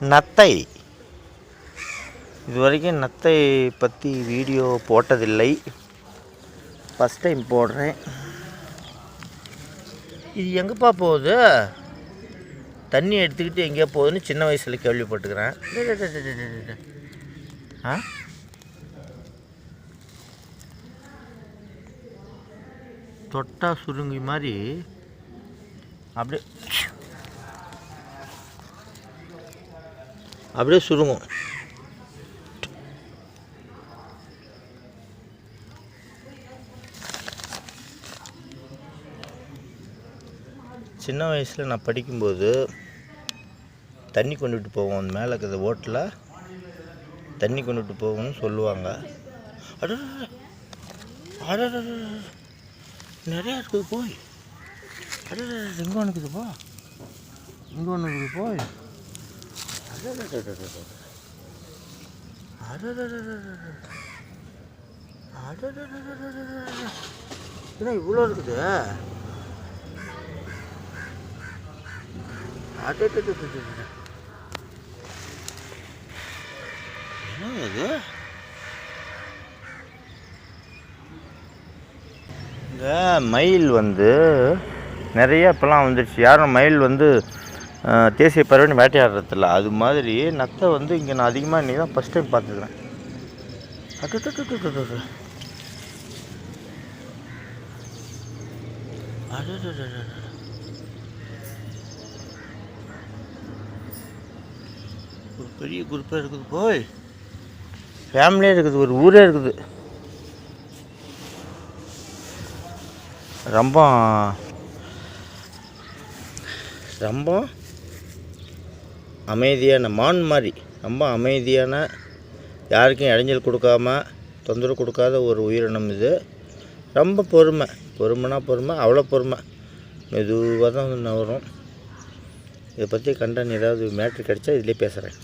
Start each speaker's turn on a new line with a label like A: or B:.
A: நத்தை. இது வரைக்கும் நத்தை பற்றி வீடியோ போட்டதில்லை. ஃபஸ்ட் டைம் போடுறேன். இது எங்கேப்பா போகுது? தண்ணி எடுத்துக்கிட்டு எங்கேயோ போகுதுன்னு சின்ன வயசில் கேள்விப்பட்டுக்கிறேன் ஆ? தொட்டா சுருங்கி மாதிரி அப்படியே அப்படியே சுருங்கும். சின்ன வயசில் நான் படிக்கும்போது தண்ணி கொண்டுட்டு போவோம். அந்த மேலே இருக்கிற ஓட்டில் தண்ணி கொண்டுட்டு போவோம்னு சொல்லுவாங்க. நிறையா இருக்குது போய். அடடட, இங்கே ஒன்று போ. இங்கே ஒன்று இருக்குது போய். என்ன இவ்வளோ இருக்குது என்ன இது இந்த மயில் வந்து நிறைய இப்போலாம் வந்துடுச்சு யாரும் மயில் வந்து தேசிய பறவைன்னு வேட்டையாடுறதில்ல அது மாதிரி நத்தை வந்து இங்கே நான் அதிகமாக இன்றைக்கி தான் ஃபஸ்ட் டைம் பார்த்துக்கிறேன் அடடடடடடட. அடடடடடட. ஒரு பெரிய குரூப்பாக இருக்குது போய் ஃபேமிலியாக இருக்குது ஒரு ஊரே இருக்குது ரொம்ப ரொம்ப அமைதியான மான் மாதிரி ரொம்ப அமைதியான யாருக்கும் இடைஞ்சல் கொடுக்காம தொந்தரவு கொடுக்காத ஒரு உயிரினம் இது. ரொம்ப பொறுமை பொறுமைனா பொறுமை அவ்வளோ பொறுமை. மெதுவாக தான் வந்து நவரும் இதை பற்றி கண்டன் ஏதாவது மேட்ரு கிடச்சா இதிலே பேசுகிறேன்